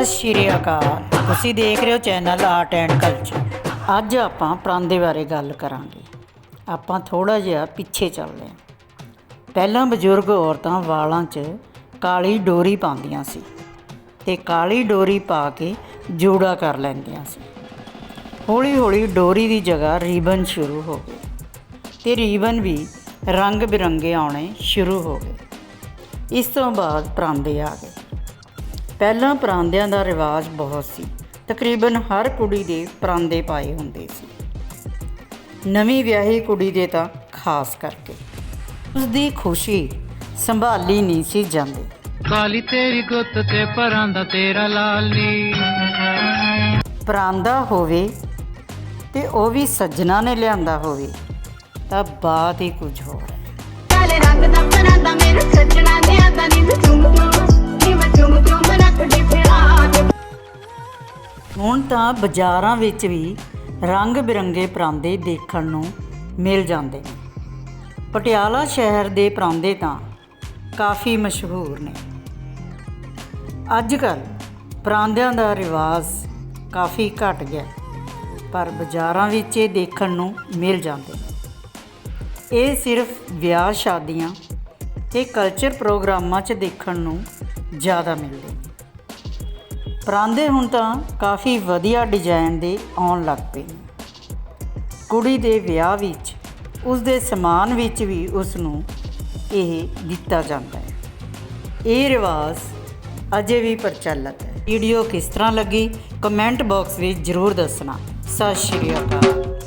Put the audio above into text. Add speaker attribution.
Speaker 1: ਸਤਿ ਸ਼੍ਰੀ ਅਕਾਲ। ਤੁਸੀਂ ਦੇਖ ਰਹੇ ਹੋ ਚੈਨਲ ਆਰਟ ਐਂਡ ਕਲਚਰ ਅੱਜ ਆਪਾਂ ਪਰਾਂਦੇ ਬਾਰੇ ਗੱਲ ਕਰਾਂਗੇ। ਆਪਾਂ ਥੋੜਾ ਜਿਹਾ ਪਿੱਛੇ ਚੱਲਦੇ ਹਾਂ। ਪਹਿਲਾਂ ਬਜ਼ੁਰਗ ਔਰਤਾਂ ਵਾਲਾਂ 'ਚ ਕਾਲੀ ਡੋਰੀ ਪਾਉਂਦੀਆਂ ਸੀ ਤੇ ਕਾਲੀ ਡੋਰੀ ਪਾ ਕੇ ਜੋੜਾ ਕਰ ਲੈਂਦੀਆਂ ਸੀ। ਹੌਲੀ ਹੌਲੀ ਡੋਰੀ ਦੀ ਜਗ੍ਹਾ ਰੀਬਨ ਸ਼ੁਰੂ ਹੋ ਗਏ ਤੇ ਰੀਬਨ ਵੀ ਰੰਗ ਬਿਰੰਗੇ ਆਉਣੇ ਸ਼ੁਰੂ ਹੋ ਗਏ। ਇਸ ਤੋਂ ਬਾਅਦ ਪਰਾਂਦੇ ਆ ਗਏ। ਪਹਿਲਾਂ ਪਰਾਂਦਿਆਂ ਦਾ ਰਿਵਾਜ ਬਹੁਤ ਸੀ। ਤਕਰੀਬਨ ਹਰ ਕੁੜੀ ਦੇ ਪਰਾਂਦੇ ਪਾਏ ਹੁੰਦੇ ਸੀ। ਨਵੀਂ ਵਿਆਹੀ ਕੁੜੀ ਦੇ ਤਾਂ ਖਾਸ ਕਰਕੇ। ਉਸ ਦੀ ਖੁਸ਼ੀ ਸੰਭਾਲੀ ਨਹੀਂ ਸੀ ਜਾਂਦੀ।
Speaker 2: ਕਾਲੀ ਤੇਰੀ ਗੁੱਤ ਤੇ ਪਰਾਂ ਦਾ ਤੇਰਾ ਲਾਲੀ
Speaker 1: ਪਰਾਂਦਾ ਹੋਵੇ ਤੇ ਉਹ ਵੀ ਸੱਜਣਾ ਨੇ ਲਿਆਂਦਾ ਹੋਵੇ ਤਾਂ ਬਾਤ ਹੀ ਕੁਝ ਹੋਰ ਹੈ।
Speaker 3: ਕਾਲੇ ਰੰਗ ਦਾ ਪਰਾਂਦਾ ਮੇਰੇ ਸੱਜਣਾ ਨੇ ਆਂਦਾ ਨੀ
Speaker 1: ਹੁਣ ਤਾਂ ਬਾਜ਼ਾਰਾਂ ਵਿੱਚ ਵੀ ਰੰਗ ਬਿਰੰਗੇ ਪਰਾਂਦੇ ਦੇਖਣ ਨੂੰ ਮਿਲ ਜਾਂਦੇ ਨੇ। ਪਟਿਆਲਾ ਸ਼ਹਿਰ ਦੇ ਪਰਾਂਦੇ ਤਾਂ ਕਾਫੀ ਮਸ਼ਹੂਰ ਨੇ। ਅੱਜ ਕੱਲ ਪਰਾਂਦਿਆਂ ਦਾ ਰਿਵਾਜ ਕਾਫੀ ਘਟ ਗਿਆ, ਪਰ ਬਾਜ਼ਾਰਾਂ ਵਿੱਚ ਇਹ ਦੇਖਣ ਨੂੰ ਮਿਲ ਜਾਂਦੇ ਨੇ। ਇਹ ਸਿਰਫ ਵਿਆਹ, ਸ਼ਾਦੀਆਂ ਤੇ ਕਲਚਰ ਪ੍ਰੋਗਰਾਮਾਂ 'ਚ ਦੇਖਣ ਨੂੰ ਜ਼ਿਆਦਾ ਮਿਲਦੇ ਨੇ। ਪਰਾਂਦੇ ਹੁਣ ਤਾਂ ਕਾਫੀ ਵਧੀਆ ਡਿਜ਼ਾਈਨ ਦੇ ਆਉਣ ਲੱਗ ਪਏ ਨੇ। ਕੁੜੀ ਦੇ ਵਿਆਹ ਵਿੱਚ, ਉਸ ਦੇ ਸਮਾਨ ਵਿੱਚ ਵੀ ਉਸ ਨੂੰ ਇਹ ਦਿੱਤਾ ਜਾਂਦਾ ਹੈ। ਇਹ ਰਿਵਾਜ ਅਜੇ ਵੀ ਪ੍ਰਚਲਿਤ ਹੈ। ਵੀਡੀਓ ਕਿਸ ਤਰ੍ਹਾਂ ਲੱਗੀ? ਕਮੈਂਟ ਬਾਕਸ ਵਿੱਚ ਜ਼ਰੂਰ ਦੱਸਣਾ। ਸਤਿ ਸ਼੍ਰੀ ਅਕਾਲ।